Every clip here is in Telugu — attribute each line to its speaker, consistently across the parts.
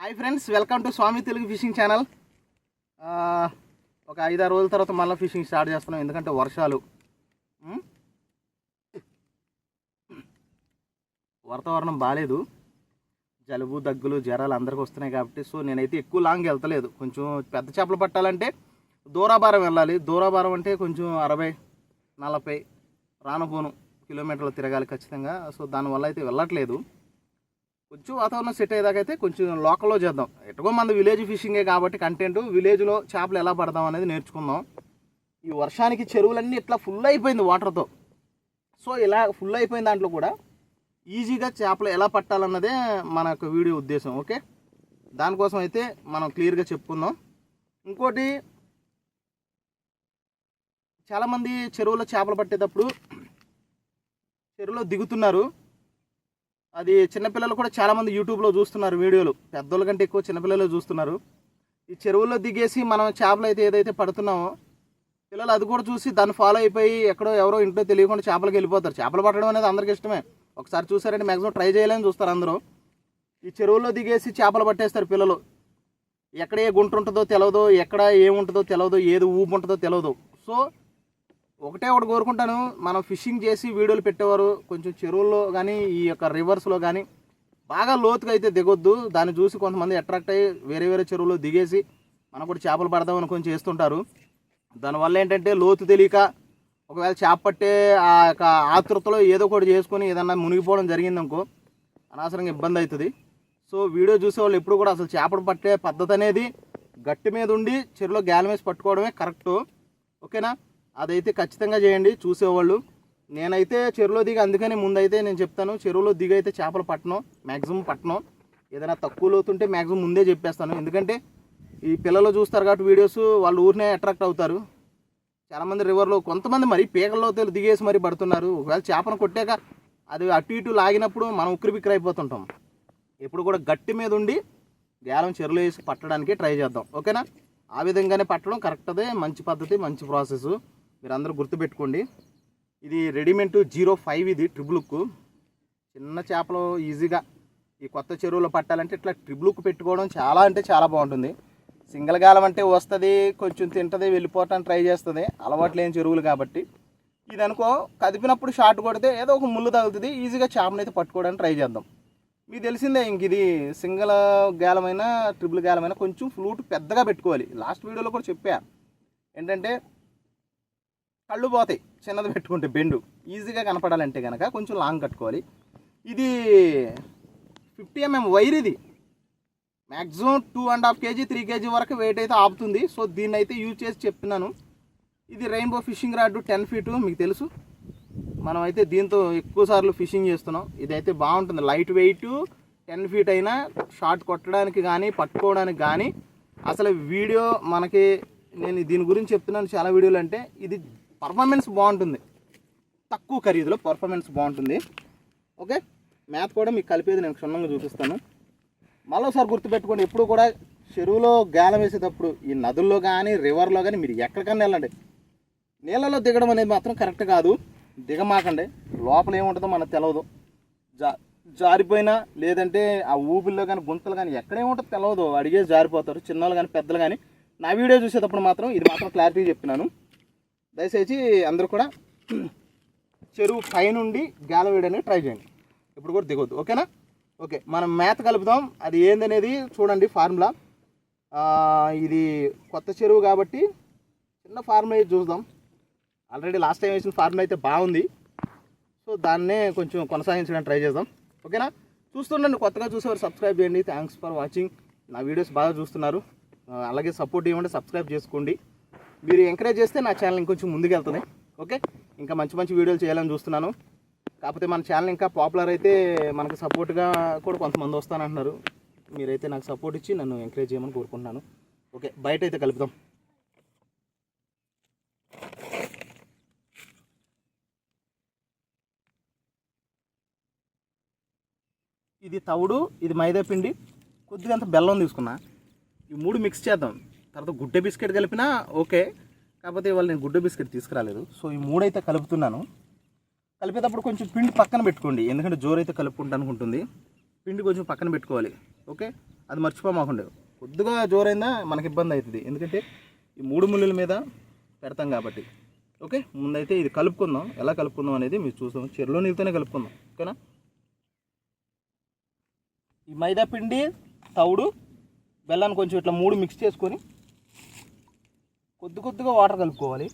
Speaker 1: Hi friends welcome to Swamy Telugu fishing channel. ఒక ఐదారు రోజుల తర్వాత మళ్ళీ ఫిషింగ్ స్టార్ట్ చేస్తున్నాం. ఎందుకంటే వర్షాలు. వాతావరణం బాగాలేదు జలుబు దగ్గులు జ్వరాలు అందరికీ వస్తున్నాయి కాబట్టి సో నేనైతే ఎక్కువ లాంగ్ వెళ్తలేదు. కొంచెం పెద్ద చేపలు పట్టాలంటే దూరాభారం వెళ్ళాలి. దూరాభారం అంటే కొంచెం అరవై నలభై రానుపోను కిలోమీటర్లు తిరగాలి ఖచ్చితంగా. సో దానివల్ల అయితే వెళ్ళట్లేదు. కొంచెం వాతావరణం సెట్ అయ్యేదాకైతే కొంచెం లోకల్లో చేద్దాం. ఎటుగో మన విలేజ్ ఫిషింగే కాబట్టి కంటెంట్ విలేజ్లో చేపలు ఎలా పడదాం అనేది నేర్చుకుందాం. ఈ వర్షానికి చెరువులన్నీ ఇట్లా ఫుల్ అయిపోయింది వాటర్తో సో ఇలా ఫుల్ అయిపోయిన దాంట్లో కూడా ఈజీగా చేపలు ఎలా పట్టాలన్నదే మన యొక్క వీడియో ఉద్దేశం ఓకే? దానికోసం అయితే మనం క్లియర్గా చెప్పుకుందాం. ఇంకోటి చాలామంది చెరువులో చేపలు పట్టేటప్పుడు చెరువులో దిగుతున్నారు. అది చిన్నపిల్లలు కూడా చాలామంది యూట్యూబ్లో చూస్తున్నారు వీడియోలు. పెద్దోళ్ళ కంటే ఎక్కువ చిన్నపిల్లలు చూస్తున్నారు. ఈ చెరువుల్లో దిగేసి మనం చేపలు అయితే ఏదైతే పడుతున్నామో పిల్లలు అది కూడా చూసి దాన్ని ఫాలో అయిపోయి ఎక్కడో ఎవరో ఇంట్లో తెలియకుండా చేపలకి వెళ్ళిపోతారు. చేపలు పట్టడం అనేది అందరికి ఇష్టమే. ఒకసారి చూసారంటే మ్యాక్సిమం ట్రై చేయాలని చూస్తారు అందరూ. ఈ చెరువుల్లో దిగేసి చేపలు పట్టేస్తారు పిల్లలు. ఎక్కడ ఏ గుంట ఉంటుందో తెలియదు ఎక్కడ ఏముంటుందో తెలియదు ఏది ఊపు ఉంటుందో తెలియదు సో ఒకటే ఒకటి కోరుకుంటాను. మనం ఫిషింగ్ చేసి వీడియోలు పెట్టేవారు కొంచెం చెరువుల్లో కానీ ఈ యొక్క రివర్స్లో కానీ బాగా లోతుగా అయితే దిగొద్దు. దాన్ని చూసి కొంతమంది అట్రాక్ట్ అయ్యి వేరే వేరే చెరువులో దిగేసి మనం కూడా చేపలు పడదామని కొంచెం చేస్తుంటారు. దానివల్ల ఏంటంటే లోతు తెలియక ఒకవేళ చేప పట్టే ఆ యొక్క ఆతృతలో ఏదో ఒకటి చేసుకొని ఏదన్నా మునిగిపోవడం జరిగిందనుకో అనవసరంగా ఇబ్బంది అవుతుంది. సో వీడియో చూసేవాళ్ళు ఎప్పుడు కూడా అసలు చేపలు పట్టే పద్ధతి అనేది గట్టి మీద ఉండి చెరువులో గ్యాలం వేసి పట్టుకోవడమే కరెక్ట్. ఓకేనా? అదైతే ఖచ్చితంగా చేయండి చూసేవాళ్ళు. నేనైతే చెరువులో దిగి అందుకని ముందైతే నేను చెప్తాను చెరువులో దిగి అయితే చేపలు పట్టను మ్యాక్సిమం పట్టను. ఏదైనా తక్కువ లోతుంటే మ్యాక్సిమం ముందే చెప్పేస్తాను. ఎందుకంటే ఈ పిల్లలు చూస్తారు కాబట్టి వీడియోస్ వాళ్ళు ఊరినే అట్రాక్ట్ అవుతారు. చాలామంది రివర్లో కొంతమంది మరి పీకల్లో దిగేసి మరి పడుతున్నారు. ఒకవేళ చేపను కొట్టాక అది అటు ఇటు లాగినప్పుడు మనం ఉక్కిరి బిక్కిరి అయిపోతుంటాం. ఎప్పుడు కూడా గట్టి మీద ఉండి గ్యాలం చెరువులో వేసి పట్టడానికి ట్రై చేద్దాం. ఓకేనా? ఆ విధంగానే పట్టడం కరెక్ట్దే మంచి పద్ధతి మంచి ప్రాసెస్ మీరు అందరూ గుర్తుపెట్టుకోండి. ఇది రెడీమేడ్ జీరో ఫైవ్ ఇది ట్రిబుల్కు చిన్న చేపలు ఈజీగా ఈ కొత్త చెరువులో పట్టాలంటే ఇట్లా ట్రిబుల్కు పెట్టుకోవడం చాలా అంటే చాలా బాగుంటుంది. సింగిల్ గాలం అంటే వస్తుంది కొంచెం తింటుంది వెళ్ళిపోవటానికి ట్రై చేస్తుంది. అలవాటు లేని చెరువులు కాబట్టి. ఇది అనుకో కదిపినప్పుడు షార్ట్ కొడితే ఏదో ఒక ముళ్ళు తగులుతుంది ఈజీగా చేపనైతే పట్టుకోవడానికి ట్రై చేద్దాం. మీకు తెలిసిందే ఇంక ఇది సింగిల్ గాలమైనా ట్రిపుల్ గాలమైనా కొంచెం ఫ్లూట్ పెద్దగా పెట్టుకోవాలి. లాస్ట్ వీడియోలో కూడా చెప్పాను ఏంటంటే కళ్ళు పోతాయి. చిన్నది పెట్టుకుంటే బెండు. ఈజీగా కనపడాలంటే కనుక కొంచెం లాంగ్ కట్టుకోవాలి. ఇది ఫిఫ్టీ ఎంఎం వైర్ ఇది. Maximum two and half kg three kg వరకు వెయిట్ అయితే ఆపుతుంది. సో దీన్ని అయితే యూజ్ చేసి చెప్తున్నాను ఇది rainbow fishing rod ten feet మీకు తెలుసు. మనం అయితే దీంతో ఎక్కువ సార్లు ఫిషింగ్ చేస్తున్నాం. ఇదైతే బాగుంటుంది. లైట్ వెయిట్ టెన్ ఫీట్ అయినా షార్ట్ కొట్టడానికి కానీ పట్టుకోవడానికి కానీ అసలు వీడియో మనకి నేను దీని గురించి చెప్తున్నాను చాలా వీడియోలు అంటే ఇది పర్ఫార్మెన్స్ బాగుంటుంది. తక్కువ ఖరీదులో పర్ఫార్మెన్స్ బాగుంటుంది. ఓకే మ్యాథ్ కూడా మీకు కలిపేది నేను క్షుణ్ణంగా చూపిస్తాను. మళ్ళీ ఒకసారి గుర్తుపెట్టుకోండి ఎప్పుడు కూడా చెరువులో గాలం వేసేటప్పుడు ఈ నదుల్లో కానీ రివర్లో కానీ మీరు ఎక్కడికన్నా వెళ్ళండి. నీళ్ళలో దిగడం అనేది మాత్రం కరెక్ట్ కాదు. దిగమాకండి. లోపల ఏముంటుందో మనకు తెలియదు జా జారిపోయినా లేదంటే ఆ ఊపిల్లో కానీ గుంతలు కానీ ఎక్కడేముంటుందో తెలియదు అడిగే జారిపోతారు. చిన్నవాళ్ళు కానీ పెద్దలు కానీ నా వీడియో చూసేటప్పుడు మాత్రం ఇది మాత్రం క్లారిటీ చెప్పినాను. దయచేసి అందరూ కూడా చెరువు పైనుండి గాలి వేయడానికి ట్రై చేయండి. ఇప్పుడు కూడా దిగొద్దు. ఓకేనా? ఓకే మనం మేత కలుపుదాం. అది ఏందనేది చూడండి ఫార్ములా. ఇది కొత్త చెరువు కాబట్టి చిన్న ఫార్ములా అయితే చూద్దాం. ఆల్రెడీ లాస్ట్ టైం వేసిన ఫార్ములా అయితే బాగుంది. సో దాన్నే కొంచెం కొనసాగించడానికి ట్రై చేద్దాం. ఓకేనా? చూస్తుండండి కొత్తగా చూసేవారు సబ్స్క్రైబ్ చేయండి. థ్యాంక్స్ ఫర్ వాచింగ్ నా వీడియోస్ బాగా చూస్తున్నారు. అలాగే సపోర్ట్ ఇవ్వండి సబ్స్క్రైబ్ చేసుకోండి. మీరు ఎంకరేజ్ చేస్తే నా ఛానల్ ఇంకొంచెం ముందుకు వెళ్తుంది ఓకే ఇంకా మంచి మంచి వీడియోలు చేయాలని చూస్తున్నాను. కాకపోతే మన ఛానల్ ఇంకా పాపులర్ అయితే మనకు సపోర్ట్గా కూడా కొంతమంది వస్తానంటున్నారు. మీరైతే నాకు సపోర్ట్ ఇచ్చి నన్ను ఎంకరేజ్ చేయమని కోరుకుంటున్నాను. ఓకే బయట అయితే కలుపుదాం. ఇది తవుడు ఇది మైదా పిండి కొద్దిగా అంత బెల్లం తీసుకున్నా. ఈ మూడు మిక్స్ చేద్దాం. తర్వాత గుడ్డ బిస్కెట్ కలిపినా ఓకే. కాకపోతే ఇవాళ నేను గుడ్డ బిస్కెట్ తీసుకురాలేదు. సో ఈ మూడైతే కలుపుతున్నాను. కలిపేటప్పుడు కొంచెం పిండి పక్కన పెట్టుకోండి. ఎందుకంటే జోరైతే కలుపుకుంటా అనుకుంటుంది పిండి కొంచెం పక్కన పెట్టుకోవాలి. ఓకే? అది మర్చిపోమాకుండా కొద్దిగా జోరైందా మనకి ఇబ్బంది అవుతుంది. ఎందుకంటే ఈ మూడు ముళ్ళుల మీద పెడతాం కాబట్టి. ఓకే? ముందైతే ఇది కలుపుకుందాం. ఎలా కలుపుకుందాం అనేది మీరు చూస్తాం. చెరులో నీళ్ళతోనే కలుపుకుందాం. ఓకేనా? ఈ మైదా పిండి తవుడు బెల్లాన్ని కొంచెం ఇట్లా మూడు మిక్స్ చేసుకొని కొద్ది కొద్దిగా వాటర్ కలుపుకోవాలి.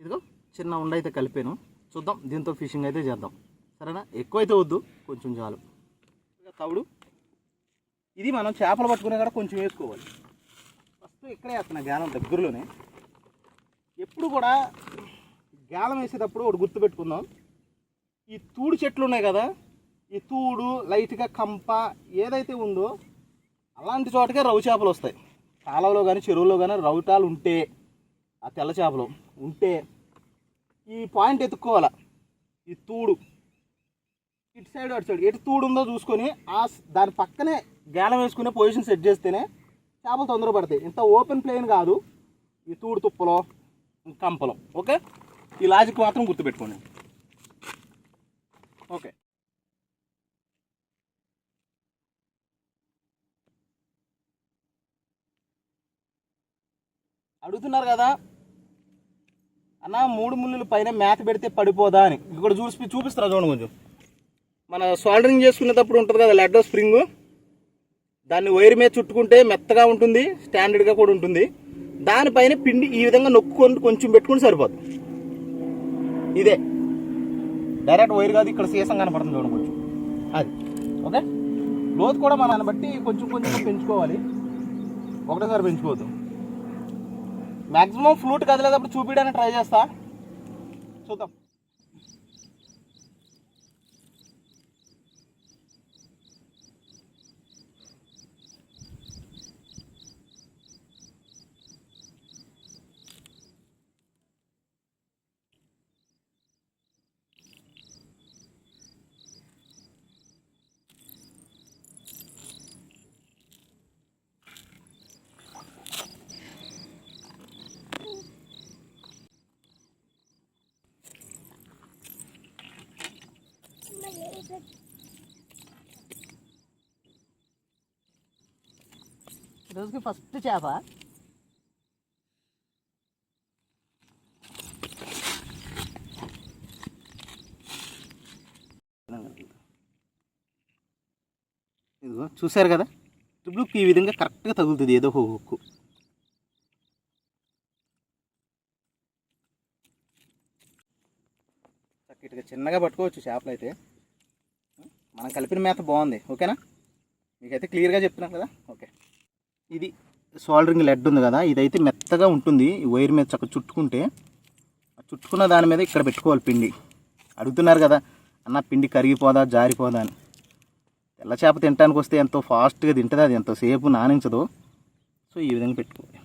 Speaker 1: ఇదిగో చిన్న ఉండ అయితే కలిపాను. చూద్దాం దీంతో ఫిషింగ్ అయితే చేద్దాం. సరేనా? ఎక్కువ అయితే వద్దు కొంచెం చాలు. తవుడు. ఇది మనం చేపలు పట్టుకునే కూడా కొంచెం వేసుకోవాలి. ఫస్ట్ ఇక్కడే వేస్తున్నా గాలం దగ్గరలోనే. ఎప్పుడు కూడా గాలం వేసేటప్పుడు ఒకటి గుర్తుపెట్టుకుందాం ఈ తూడు చెట్లు ఉన్నాయి కదా ఈ తూడు లైట్గా కంప ఏదైతే ఉందో అలాంటి చోటకే రవ్వు చేపలు వస్తాయి. కాలువలో కానీ చెరువులో కానీ రౌటాలు ఉంటే ఆ తెల్ల చేపలు ఉంటే ఈ పాయింట్ ఎత్తుక్కోవాలా. ఈ తూడు ఇటు సైడ్ అటు సైడ్. ఎటు తూడు ఉందో చూసుకొని ఆ దాని పక్కనే గేలం వేసుకునే పొజిషన్ సెట్ చేస్తేనే చేపలు తొందర పడతాయి ఇంత ఓపెన్ ప్లేన్ కాదు. ఈ తూడు తుప్పలో కంపలో. ఓకే? ఈ లాజిక్ మాత్రం గుర్తుపెట్టుకోండి. ఓకే. అడుగుతున్నారు కదా? అన్న మూడు ముళ్ళుల పైన మేత పెడితే పడిపోదా అని. ఇక్కడ చూసి చూపిస్తారా చూడండి కొంచెం. మన సోల్డరింగ్ చేసుకునేటప్పుడు ఉంటుంది కదా లెడ్ స్ప్రింగ్ దాన్ని వైర్ మీద చుట్టుకుంటే మెత్తగా ఉంటుంది స్టాండర్డ్గా కూడా ఉంటుంది. దానిపైన పిండి ఈ విధంగా నొక్కుకొని కొంచెం పెట్టుకుని సరిపోదు. ఇదే. డైరెక్ట్ వైర్ కాదు ఇక్కడ సీసం కనపడుతుంది చూడండి కొంచెం. అది. ఓకే లోతు కూడా మన దాన్ని బట్టి కొంచెం కొంచెం పెంచుకోవాలి. ఒకటేసారి పెంచుకోవద్దు. మ్యాక్సిమం ఫ్లూట్ కదిలేటప్పుడు చూపించడానికి ట్రై చేస్తా. చూద్దాం. రోజుకి ఫస్ట్ చేప. ఇదిగో చూశారు కదా? ట్రిబ్లుకి ఈ విధంగా కరెక్ట్గా తగులుతుంది ఏదో ఒక హుక్కు. చక్కగా చిన్నగా పట్టుకోవచ్చు చేపలు అయితే మనం కలిపిన మేత బాగుంది ఓకేనా? మీకైతే క్లియర్గా చెప్తున్నాను కదా? ఓకే. ఇది సోల్డరింగ్ లెడ్ ఉంది కదా ఇదైతే మెత్తగా ఉంటుంది. ఈ వైర్ మీద చక్క చుట్టుకుంటే చుట్టుకున్న దాని మీద ఇక్కడ పెట్టుకోవాలి పిండి. అడుగుతున్నారు కదా అన్న పిండి కరిగిపోదా జారిపోదా అని. తెల్ల చేప తినడానికి వస్తే ఎంతో ఫాస్ట్గా తింటుంది అది ఎంతోసేపు నానించదు. సో ఈ విధంగా పెట్టుకోవాలి.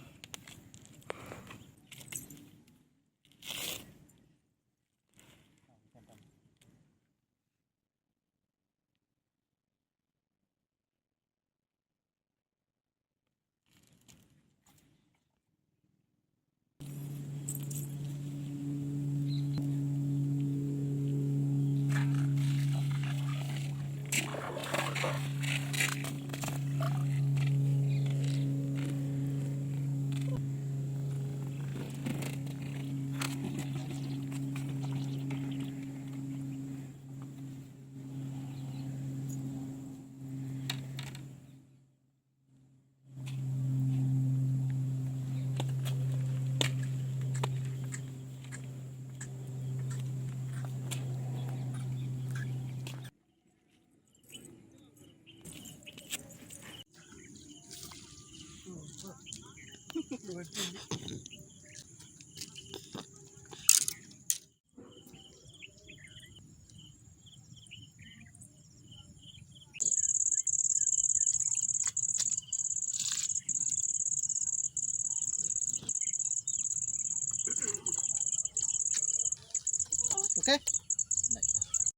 Speaker 1: with